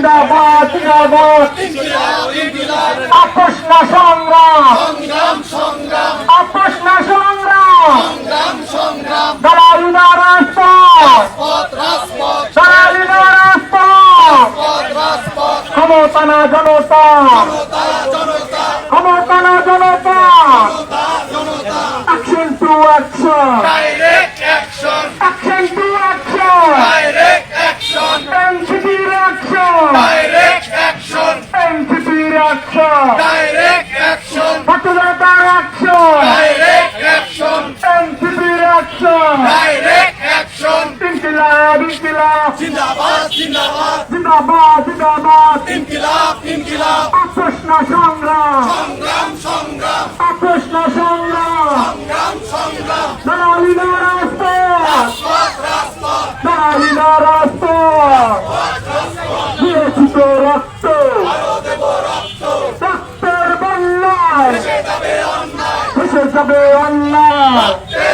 জিন্দাবাদ জিন্দাবাদ। আপোষ না সংগ্রাম। আপোষ না সংগ্রাম। দালালি না রাজপথ। দালালি না রাজপথ। ক্ষমতা না জনতা। ক্ষমতা না জনতা। Action to action Direct action! Action to action action Direct action! ইনকিলাব ইনকিলাব জিন্দাবাদ জিন্দাবাদ জিন্দাবাদ জিন্দাবাদ ইনকিলাব ইনকিলাব আপোষ না সংগ্রাম সংগ্রাম সংগ্রাম আপোষ না সংগ্রাম সংগ্রাম সংগ্রাম দালালি না রাজপথ রাজপথ রাজপথ দালালি না রাজপথ দিয়েছি তো রক্ত রক্তের বন্যায় সে যাবে অন্যায় ভেসে যাবে অন্যায়